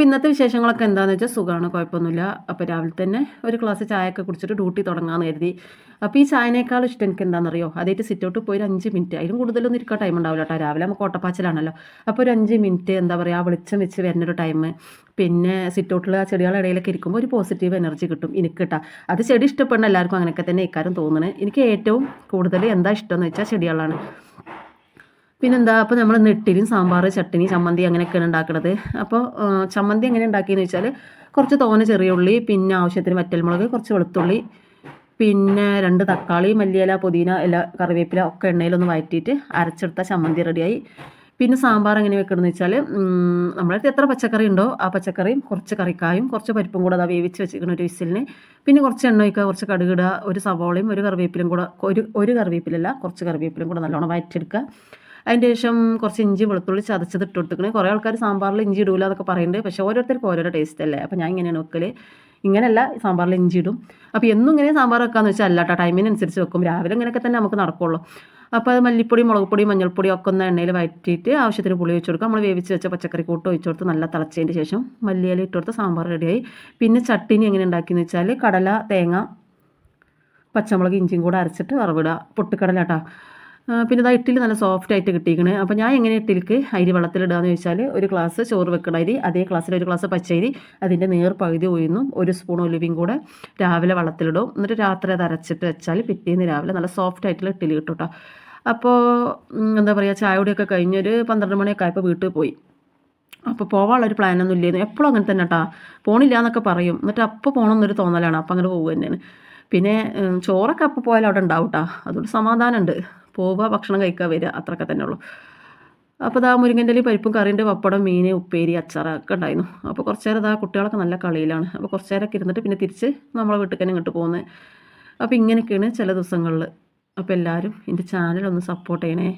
അപ്പോൾ ഇന്നത്തെ വിശേഷങ്ങളൊക്കെ എന്താണെന്ന് വെച്ചാൽ സുഖമാണ് കുഴപ്പമൊന്നുമില്ല അപ്പോൾ രാവിലെ തന്നെ ഒരു ഗ്ലാസ് ചായയൊക്കെ കുടിച്ചിട്ട് ഡ്യൂട്ടി തുടങ്ങാമെന്ന് കരുതി. അപ്പോൾ ഈ ചായനേക്കാൾ ഇഷ്ടം എനിക്ക് എന്താണെന്നറിയോ അതായിട്ട് സിറ്റൗട്ട് പോയി ഒരു അഞ്ച് മിനിറ്റ് അതിലും കൂടുതലൊന്നും ഇരിക്കാൻ ടൈം ഉണ്ടാവില്ല കേട്ടോ രാവിലെ നമുക്ക് ഓട്ടപ്പാച്ചിലാണല്ലോ അപ്പോൾ ഒരു അഞ്ച് മിനിറ്റ് എന്താ പറയുക വെളിച്ചം വെച്ച് വരുന്നൊരു ടൈം പിന്നെ സിറ്റൗട്ടിൽ ആ ചെടികളുടെ ഇടയിലൊക്കെ ഇരിക്കുമ്പോൾ ഒരു പോസിറ്റീവ് എനർജി കിട്ടും എനിക്ക് കിട്ടാം അത് ചെടി ഇഷ്ടപ്പെടുന്ന എല്ലാവർക്കും അങ്ങനെയൊക്കെ തന്നെ ഇക്കാരും തോന്നുന്നത് എനിക്ക് ഏറ്റവും കൂടുതൽ എന്താ ഇഷ്ടമെന്ന് വെച്ചാൽ ചെടികളാണ്. പിന്നെന്താ അപ്പോൾ നമ്മൾ നെട്ടിലും സാമ്പാർ ചട്ടിനി ചമ്മന്തി അങ്ങനെയൊക്കെയാണ് ഉണ്ടാക്കുന്നത് അപ്പോൾ ചമ്മന്തി എങ്ങനെ ഉണ്ടാക്കിയെന്ന് വെച്ചാൽ കുറച്ച് തോന ചെറിയ ഉള്ളി പിന്നെ ആവശ്യത്തിന് വറ്റൽമുളക് കുറച്ച് വെളുത്തുള്ളി പിന്നെ രണ്ട് തക്കാളി മല്ലിയില പുതിന ഇല കറിവേപ്പില ഒക്കെ എണ്ണയിലൊന്ന് വഴറ്റിയിട്ട് അരച്ചെടുത്ത ചമ്മന്തി റെഡിയായി. പിന്നെ സാമ്പാർ എങ്ങനെ വെക്കണമെന്ന് വെച്ചാൽ നമ്മുടെ അടുത്ത് എത്ര പച്ചക്കറി ഉണ്ടോ ആ പച്ചക്കറിയും കുറച്ച് കറിക്കായും കുറച്ച് പരിപ്പും കൂടെ അതാ വേവിച്ച് വെച്ചിരിക്കണം ഒരു വിസിലിന്. പിന്നെ കുറച്ച് എണ്ണ ഒഴിക്കുക കുറച്ച് കടുകിടുക ഒരു സവോളയും ഒരു കറിവേപ്പിലും കൂടെ ഒരു ഒരു കറിവേപ്പിലല്ല കുറച്ച് കറിവേപ്പിലും കൂടെ നല്ലോണം വഴറ്റിയെടുക്കുക അതിന്റെ ശേഷം കുറച്ച് ഇഞ്ചി വെളുത്തുള്ളി ചതച്ചത് ഇട്ട് കുറേ ആൾക്കാർ സാമ്പാറിൽ ഇഞ്ചി ഇടൂല എന്നൊക്കെ പറയുന്നുണ്ട് പക്ഷേ ഓരോരുത്തർക്കും ഓരോരോ ടേസ്റ്റ് അല്ലേ. അപ്പോൾ ഞാൻ ഇങ്ങനെയാണ് വെക്കൽ ഇങ്ങനെയല്ല സാമ്പാറിൽ ഇഞ്ചി ഇടും. അപ്പോൾ എന്നും ഇങ്ങനെ സാമ്പാർ വെക്കാന്ന് വെച്ചാൽ അല്ല കേട്ടോ ടൈമിനനുസരിച്ച് വെക്കും. രാവിലെ ഇങ്ങനെയൊക്കെ തന്നെ നമുക്ക് നടക്കുള്ളൂ. അപ്പോൾ അത് മല്ലിപ്പൊടി മുളക് പൊടി മഞ്ഞൾപ്പൊടി ഒക്കെ ഒന്ന് എണ്ണയിൽ വഴറ്റിയിട്ട് ആവശ്യത്തിന് പുളി ഒഴിച്ച് കൊടുക്കുക നമ്മൾ വേവിച്ച് വെച്ച പച്ചക്കറി കൂട്ട് ഒഴിച്ച് കൊടുത്ത് നല്ല തിളച്ചതിന്റെ ശേഷം മല്ലിയില ഇട്ട് കൊടുത്ത് സാമ്പാർ റെഡിയായി. പിന്നെ ചട്ടിനി എങ്ങനെ ഉണ്ടാക്കിയെന്ന് വെച്ചാൽ കടല തേങ്ങ പച്ചമുളക് ഇഞ്ചിയും കൂടെ അരച്ചിട്ട് വറവിടുക. പൊട്ടിക്കടല കേട്ടോ പിന്നെ ഇതാ ഇഡ്ഡലി നല്ല സോഫ്റ്റ് ആയിട്ട് കിട്ടിയിരിക്കണേ. അപ്പോൾ ഞാൻ എങ്ങനെ ഇഡ്ഡലിക്ക് അരി വെള്ളത്തിലിടുകയെന്ന് ചോദിച്ചാൽ ഒരു ഗ്ലാസ് ചോറ് വെക്കണ അരി അതേ ഗ്ലാസ്സിൽ ഒരു ഗ്ലാസ് പച്ചരി അതിന്റെ നേർ പകുതി ഒഴിയുന്നു ഒരു സ്പൂൺ ഒലിവിയും കൂടെ രാവിലെ വെള്ളത്തിലിടും. എന്നിട്ട് രാത്രി അത് അരച്ചിട്ട് വെച്ചാൽ പിറ്റേന്ന് രാവിലെ നല്ല സോഫ്റ്റ് ആയിട്ടുള്ള ഇഡ്ഡലി കിട്ടും അപ്പോൾ എന്താ പറയുക ചായയുടെയൊക്കെ കഴിഞ്ഞൊരു പന്ത്രണ്ട് മണിയൊക്കെ ആയപ്പോൾ വീട്ടിൽ പോയി. അപ്പോൾ പോകാനുള്ളൊരു പ്ലാനൊന്നും ഇല്ലായിരുന്നു എപ്പോഴും അങ്ങനെ തന്നെ കേട്ടാ പോണില്ല എന്നൊക്കെ പറയും. എന്നിട്ട് അപ്പോൾ പോകണമെന്നൊരു തോന്നലാണ്. അപ്പോൾ അങ്ങനെ പോകുക തന്നെയാണ് പിന്നെ ചോറൊക്കെ അപ്പോൾ പോയാൽ അവിടെ ഉണ്ടാവും കേട്ടോ അതുകൊണ്ട് സമാധാനമുണ്ട് പോവുക ഭക്ഷണം കഴിക്കുക വരിക അത്രയൊക്കെ തന്നെ ഉള്ളൂ. അപ്പോൾ ഇതാ മുരിങ്ങന്റെ പരിപ്പും കറിന്റെ പപ്പടം മീൻ ഉപ്പേരി അച്ചാറൊക്കെ ഉണ്ടായിരുന്നു. അപ്പോൾ കുറച്ച് നേരം ഇതാ കുട്ടികളൊക്കെ നല്ല കളിയിലാണ്. അപ്പോൾ കുറച്ച് നേരമൊക്കെ ഇരുന്നിട്ട് പിന്നെ തിരിച്ച് നമ്മളെ വീട്ടിൽ തന്നെ ഇങ്ങോട്ട് പോകുന്നത് അപ്പോൾ ഇങ്ങനെയൊക്കെയാണ് ചില ദിവസങ്ങളിൽ. അപ്പോൾ എല്ലാവരും എന്റെ ചാനലൊന്ന് സപ്പോർട്ട് ചെയ്യണേ.